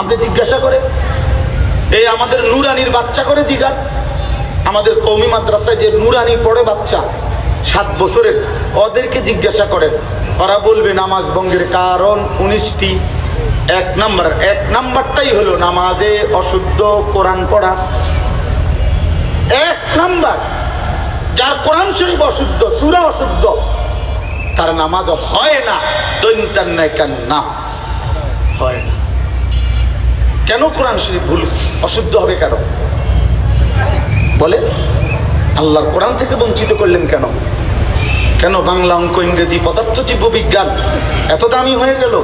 আপনি জিজ্ঞাসা করেন, এই আমাদের নুরানির বাচ্চা করে জিগান। আমাদের কৌমি মাদ্রাসায় যে নুরানি পড়ে বাচ্চা, সাত বছরের, ওদেরকে জিজ্ঞাসা করেন, ওরা বলবে নামাজ ভঙ্গের কারণ উনিশটি। এক নাম্বার, এক নাম্বারটাই হলো নামাজে অশুদ্ধ কোরআন পড়া। এক নাম্বার, যার কোরআন শরীফ অশুদ্ধ, সুরা অশুদ্ধ, তার নামাজ হয় না দৈন্তান কেন না হয় না। কেন কোরআন শরীফ ভুল, অশুদ্ধ হবে কেন? বলে আল্লাহর কোরআন থেকে বঞ্চিত করলেন কেন? কেন বাংলা অঙ্ক ইংরেজি পদার্থ জীব বিজ্ঞান এত দামি হয়ে গেল?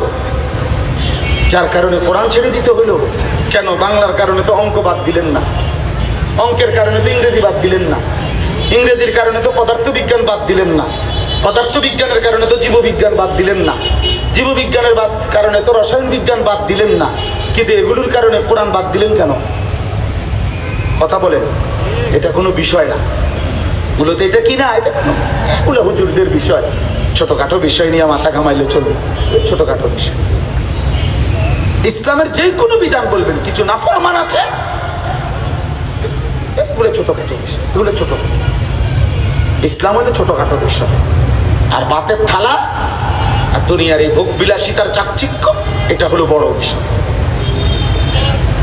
যার কারণে কোরআন ছেড়ে দিতে হলো। কেন বাংলার কারণে তো অঙ্ক বাদ দিলেন না? অঙ্কের কারণে তো ইংরেজি বাদ দিলেন না। ইংরেজির কারণে তো পদার্থ বিজ্ঞান বাদ দিলেন না। পদার্থ বিজ্ঞানের কারণে তো জীববিজ্ঞান বাদ দিলেন না। জীববিজ্ঞানের বাদ কারণে তো রসায়ন বিজ্ঞান বাদ দিলেন না। কিন্তু এগুলোর কারণে কোরআন বাদ দিলেন কেন? কথা বলেন, এটা কোনো বিষয় না। মূলত এটা কি না? এটা এগুলো হুজুরদের বিষয়। ছোটখাটো বিষয় নিয়ে মাথা ঘামাইলে চলবে। ছোটখাটো বিষয়। ইসলামের যে কোনো বিধান বলবেন, কিছু নাফরমান আছে? এগুলো ছোটখাটো বিষয় এগুলো ছোটখাটো। ইসলাম হলো ছোটখাটো বিষয়। আর বাতের থালা আর দুনিয়ার এই ভোগ বিলাসিতার চাকচিক্য, এটা হলো বড় বিষয়।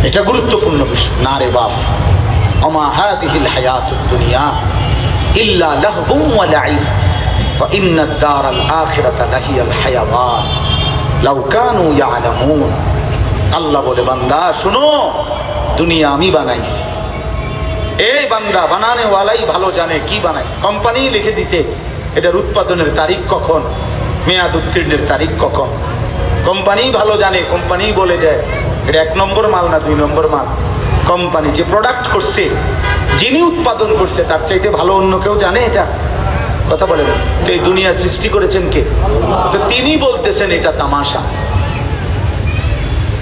এটা গুরুত্বপূর্ণ বিষয়। না রে বাপ, অমা হাদিহিল হায়াতুদ দুনিয়া ইল্লা লাহবুম ওয়া লাইব, ওয়া ইন্না দারাল আখিরাতা লাহিয়াল হায়াওয়ান। লাউ কানু ইয়ালামুন। আল্লাহ বলে, বান্দা, শুনো, দুনিয়া আমি বানাইছি। এই বান্দা বানানে ওয়ালাই ভালো জানে কি বানাইছে। কোম্পানি লিখে দিছে, এটার উৎপাদনের তারিখ কখন? মেয়াদ উত্তীর্ণের তারিখ কখন? কোম্পানি ভালো জানে, কোম্পানি বলে দেয়, এটা এক নম্বর মাল না দুই নম্বর মাল? কোম্পানি যে প্রোডাক্ট করছে, যিনি উৎপাদন করছে, তার চাইতে ভালো অন্য কেউ জানে এটা? কথা বলেন, তো এই দুনিয়া সৃষ্টি করেছেন কে? তো তিনি বলতেছেন এটা তামাশা।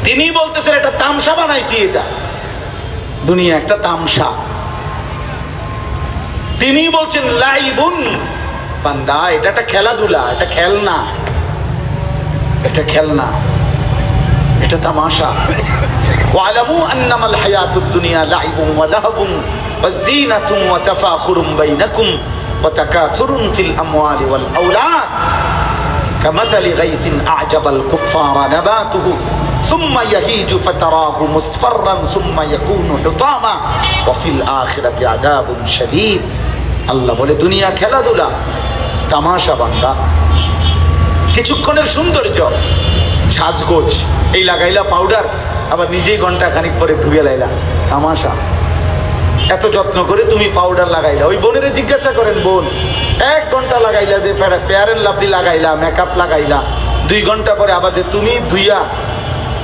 তিনি বলতেছেন এটা তামসা বানাইছি এটা। দুনিয়া একটা তামসা তিনি বলছেন, লাইবুন বান্দা এটা একটা খেলাধুলা এটা খেলনা এটা খেলনা এটা তামাশা واعلموا انما الحياه الدنيا لعب ولهو وزينه وتفاخر بينكم وتكاثر في الاموال والاولاد كمثل غيث اعجب الكفار نباته ثم يهيج فتراه مصفرا ثم يكون حطاما وفي الاخره عذاب شديد আল্লাহ বলে দুনিয়া খেলাধুলা তামাশা বান্দা। কিছুক্ষণের সৌন্দর্য। সাজগোজ। এই লাগাইলা পাউডার আবার নিজেই ঘণ্টা খানিক পরে ধুয়ে লাইলা। তামাশা। এত যত্ন করে তুমি পাউডার লাগাইলা। ওই বোনেরে জিজ্ঞাসা করেন, বোন, এক ঘণ্টা লাগাইলা যে পেয়ারের লাভলি লাগাইলা মেকআপ লাগাইলা। দুই ঘণ্টা পরে আবার যে তুমি ধুইয়া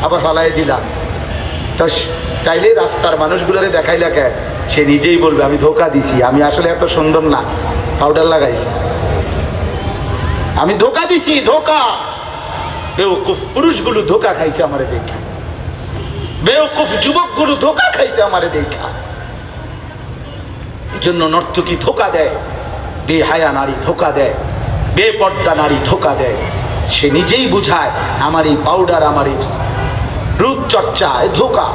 আবার ফালাই দিলা। তো তাইলে রাস্তার মানুষগুলোরে দেখাইলা কে? সে নিজেই বলবে, আমি ধোকা দিছি, আমি আসলে এত সুন্দর না। পাউডার লাগাইছি। আমি ধোকা দিছি, ধোকা। বেউকুফ পুরুষগুলো ধোকা খাইছে আমারে দেখা। বেউকুফ যুবকগুলো ধোকা খাইছে আমারে দেখা। জন্য নর্তকী ধোকা দেয়, বেহায়া নারী ধোকা দেয়, বেপর্দা নারী ধোকা দেয়। সে নিজেই বুঝায়, আমার এই পাউডার আমার এই রূপচর্চা ধোকা।